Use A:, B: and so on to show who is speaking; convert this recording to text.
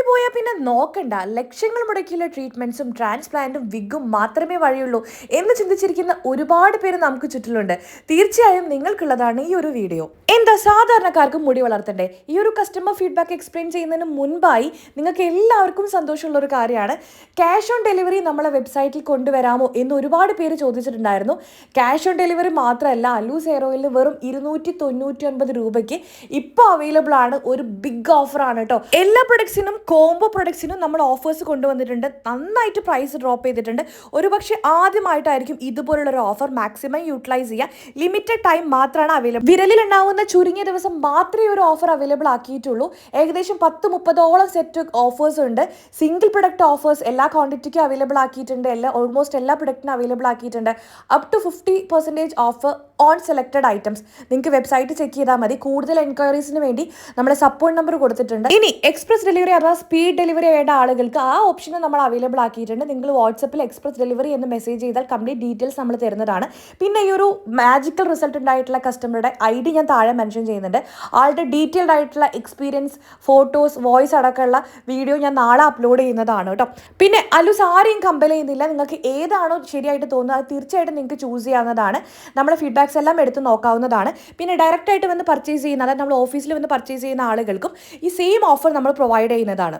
A: മുടി പോയാൽ പിന്നെ നോക്കണ്ട. ലക്ഷങ്ങൾ മുടക്കിയുള്ള ട്രീറ്റ്മെന്റ്സും ട്രാൻസ്പ്ലാന്റും വിഗും മാത്രമേ വഴിയുള്ളൂ എന്ന് ചിന്തിച്ചിരിക്കുന്ന ഒരുപാട് പേര് നമുക്ക് ചുറ്റിലുണ്ട്. തീർച്ചയായും നിങ്ങൾക്കുള്ളതാണ് ഈ ഒരു വീഡിയോ. എന്താ സാധാരണക്കാർക്ക് മുടി വളർത്തണ്ടേ? ഈ ഒരു കസ്റ്റമർ ഫീഡ്ബാക്ക് എക്സ്പ്ലെയിൻ ചെയ്യുന്നതിന് മുൻപായി നിങ്ങൾക്ക് എല്ലാവർക്കും സന്തോഷമുള്ള ഒരു കാര്യമാണ്. ക്യാഷ് ഓൺ ഡെലിവറി നമ്മളെ വെബ്സൈറ്റിൽ കൊണ്ടുവരാമോ എന്ന് ഒരുപാട് പേര് ചോദിച്ചിട്ടുണ്ടായിരുന്നു. ക്യാഷ് ഓൺ ഡെലിവറി മാത്രമല്ല അലൂസ് ഹെയർ വെറും ഇരുന്നൂറ്റി തൊണ്ണൂറ്റി ഒൻപത് രൂപയ്ക്ക് ഇപ്പോൾ അവൈലബിൾ ആണ്. ഒരു ബിഗ് ഓഫർ ആണ് കേട്ടോ. എല്ലാ പ്രൊഡക്ട്സിനും കോംബോ പ്രൊഡക്ട്സിനും നമ്മൾ ഓഫേഴ്സ് കൊണ്ടുവന്നിട്ടുണ്ട്. നന്നായിട്ട് പ്രൈസ് ഡ്രോപ്പ് ചെയ്തിട്ടുണ്ട്. ഒരുപക്ഷെ ആദ്യമായിട്ടായിരിക്കും ഇതുപോലുള്ള ഒരു ഓഫർ മാക്സിമം യൂട്ടിലൈസ് ചെയ്യുക ലിമിറ്റഡ് ടൈം മാത്രമാണ് അവൈലബിൾ വിരലിൽ ഉണ്ടാവുന്ന ചുരുങ്ങിയ ദിവസം മാത്രമേ ഒരു ഓഫർ അവൈലബിൾ ആക്കിയിട്ടുള്ളൂ. ഏകദേശം പത്ത് മുപ്പതോളം സെറ്റ് ഓഫേഴ്സ് ഉണ്ട്. സിംഗിൾ പ്രൊഡക്റ്റ് ഓഫേഴ്സ് എല്ലാ ക്വാണ്ടിറ്റിക്കും അവൈലബിൾ ആക്കിയിട്ടുണ്ട്. എല്ലാ ഓൾമോസ്റ്റ് എല്ലാ പ്രൊഡക്റ്റിനും അവൈലബിൾ ആക്കിയിട്ടുണ്ട്. Up to fifty percentage off on selected items നിങ്ങൾക്ക് വെബ്സൈറ്റ് ചെക്ക് ചെയ്താൽ മതി. കൂടുതൽ എൻക്വയറീസിന് വേണ്ടി നമ്മുടെ സപ്പോർട്ട് നമ്പർ കൊടുത്തിട്ടുണ്ട്. ഇനി എക്സ്പ്രസ് ഡെലിവറി അഥവാ സ്പീഡ് ഡെലിവറി ആയിട്ട് ആളുകൾക്ക് ആ ഓപ്ഷൻ നമ്മൾ അവൈലബിൾ ആക്കിയിട്ടുണ്ട്. നിങ്ങൾ വാട്സപ്പിൽ എക്സ്പ്രസ് ഡെലിവറി എന്ന് മെസ്സേജ് ചെയ്താൽ കംപ്ലീറ്റ് ഡീറ്റെയിൽസ് നമ്മൾ തരുന്നതാണ്. പിന്നെ ഈ ഒരു മാജിക്കൽ റിസൾട്ട് ഉണ്ടായിട്ടുള്ള കസ്റ്റമറുടെ ഐ ഡി ഞാൻ താഴെ മെൻഷൻ ചെയ്യുന്നുണ്ട്. ആളുടെ ഡീറ്റെയിൽഡ് ആയിട്ടുള്ള എക്സ്പീരിയൻസ് ഫോട്ടോസ് വോയിസ് അടക്കമുള്ള വീഡിയോ ഞാൻ നാളെ അപ്ലോഡ് ചെയ്യുന്നതാണ് കേട്ടോ. പിന്നെ അലൂസ് ആരെയും കമ്പൽ ചെയ്യുന്നില്ല. നിങ്ങൾക്ക് ഏതാണോ ശരിയായിട്ട് തോന്നുന്നത് അത് തീർച്ചയായിട്ടും നിങ്ങൾക്ക് ചൂസ് ചെയ്യാവുന്നതാണ്. നമ്മുടെ ഫീഡ്ബാക്സ് എല്ലാം എടുത്ത് നോക്കാവുന്നതാണ്. പിന്നെ ഡയറക്റ്റായിട്ട് വന്ന് പർച്ചേസ് ചെയ്യുന്ന അതായത് നമ്മൾ ഓഫീസിൽ വന്ന് പർച്ചേസ് ചെയ്യുന്ന ആളുകൾക്കും ഈ സെയിം ഓഫർ നമ്മൾ പ്രൊവൈഡ് ചെയ്യുന്നതാണ്.